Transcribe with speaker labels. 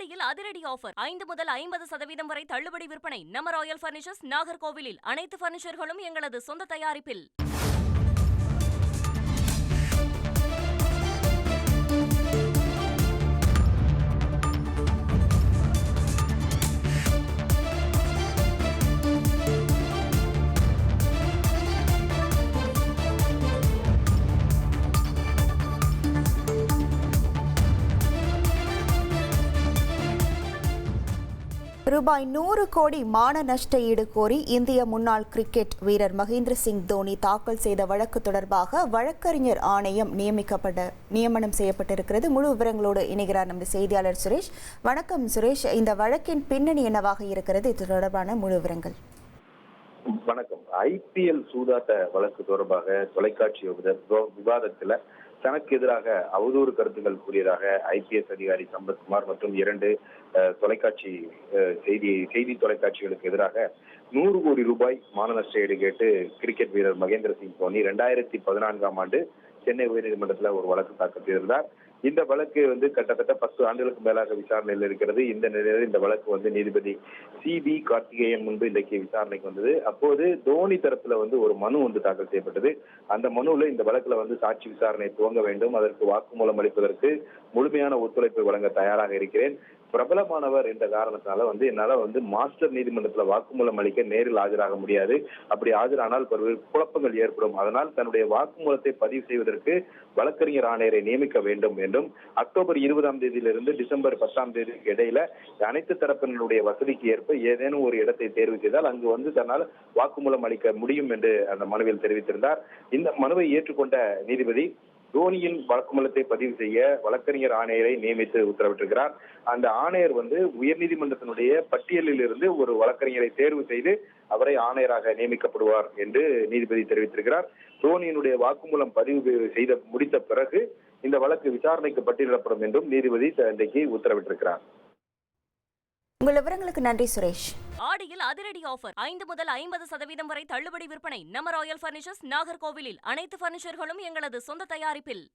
Speaker 1: ஆடியில் அதிரடி ஆஃபர். ஐந்து முதல் ஐம்பது சதவீதம் வரை தள்ளுபடி விற்பனை. நம்ம ராயல் பர்னிச்சர்ஸ் நாகர்கோவிலில் அனைத்து பர்னிச்சர்களும் எங்களது சொந்த தயாரிப்பில்.
Speaker 2: ரூபாய் நூறு கோடி மான நஷ்ட ஈடு கோரி இந்திய முன்னாள் கிரிக்கெட் வீரர் மகேந்திர சிங் தோனி தாக்கல் செய்த வழக்கு தொடர்பாக வழக்கறிஞர் ஆணையம் நியமிக்கப்பட நியமனம் செய்யப்பட்டிருக்கிறது. முழு விவரங்களோடு இணைகிறார் நமது செய்தியாளர் சுரேஷ். வணக்கம் சுரேஷ். இந்த வழக்கின் பின்னணி என்னவாக இருக்கிறது? இது தொடர்பான முழு விவரங்கள்.
Speaker 3: வணக்கம். ஐபிஎல் சூதாட்ட வழக்கு தொடர்பாக தொலைக்காட்சி விவாதத்தில் விவாதத்துல தனக்கு எதிராக அவதூறு கருத்துக்கள் கூறியதாக ஐபிஎஸ் அதிகாரி சம்பத்குமார் மற்றும் இரண்டு தொலைக்காட்சி செய்தி செய்தி தொலைக்காட்சிகளுக்கு எதிராக நூறு கோடி ரூபாய் மான ஈடு கேட்டு கிரிக்கெட் வீரர் மகேந்திர சிங் தோனி ரெண்டாயிரத்தி பதினான்காம் ஆண்டு சென்னை உயர்நீதிமன்றத்தில் ஒரு வழக்கு தாக்கல் செய்திருந்தார். இந்த வழக்கு வந்து கிட்டத்தட்ட பத்து ஆண்டுகளுக்கு மேலாக விசாரணையில் இருக்கிறது. இந்த நிலையில் இந்த வழக்கு வந்து நீதிபதி சி பி கார்த்திகேயன் முன்பு இன்றைக்கு விசாரணைக்கு வந்தது. அப்போது தோனி தரப்புல வந்து ஒரு மனு வந்து தாக்கல் செய்யப்பட்டது. அந்த மனுவில் இந்த வழக்குல வந்து சாட்சி விசாரணை துவங்க வேண்டும். அதற்கு வாக்குமூலம் அளிப்பதற்கு முழுமையான ஒத்துழைப்பு வழங்க தயாராக இருக்கிறேன். பிரபலமானவர் என்ற காரணத்தினால வந்து என்னால வந்து மாஸ்டர் நீதிமன்றத்துல வாக்குமூலம் அளிக்க நேரில் ஆஜராக முடியாது. அப்படி ஆஜரானால் பல்வேறு குழப்பங்கள் ஏற்படும். அதனால் தன்னுடைய வாக்குமூலத்தை பதிவு செய்வதற்கு வழக்கறிஞர் ஆணையரை நியமிக்க வேண்டும் வேண்டும். அக்டோபர் இருபதாம் தேதியிலிருந்து டிசம்பர் பத்தாம் தேதிக்கு இடையில அனைத்து தரப்பினருடைய வசதிக்கு ஏற்ப ஏதேனும் ஒரு இடத்தை தேர்வு செய்தால் அங்கு வந்து தன்னால் வாக்குமூலம் அளிக்க முடியும் என்று அந்த மனுவில் தெரிவித்திருந்தார். இந்த மனுவை ஏற்றுக்கொண்ட நீதிபதி தோனியின் வழக்குமலத்தை பதிவு செய்ய வழக்கறிஞர் ஆணையரை நியமித்து உத்தரவிட்டிருக்கிறார். அந்த ஆணையர் வந்து உயர்நீதிமன்றத்தினுடைய பட்டியலில் இருந்து ஒரு வழக்கறிஞரை தேர்வு செய்து அவரை ஆணையராக நியமிக்கப்படுவார் என்று நீதிபதி தெரிவித்திருக்கிறார். தோனியினுடைய வாக்குமூலம் பதிவு செய்த முடித்த பிறகு இந்த வழக்கு விசாரணைக்கு பட்டியலிடப்படும் என்றும் நீதிபதி இன்றைக்கு உத்தரவிட்டிருக்கிறார்.
Speaker 2: உங்கள் விவரங்களுக்கு நன்றி சுரேஷ்.
Speaker 1: ஆடியில் அதிரடி ஆஃபர். ஐந்து முதல் ஐம்பது சதவீதம் வரை தள்ளுபடி விற்பனை. நம்ம ராயல் பர்னிச்சர்ஸ் நாகர்கோவிலில் அனைத்து பர்னிச்சர்களும் எங்களது சொந்த தயாரிப்பில்.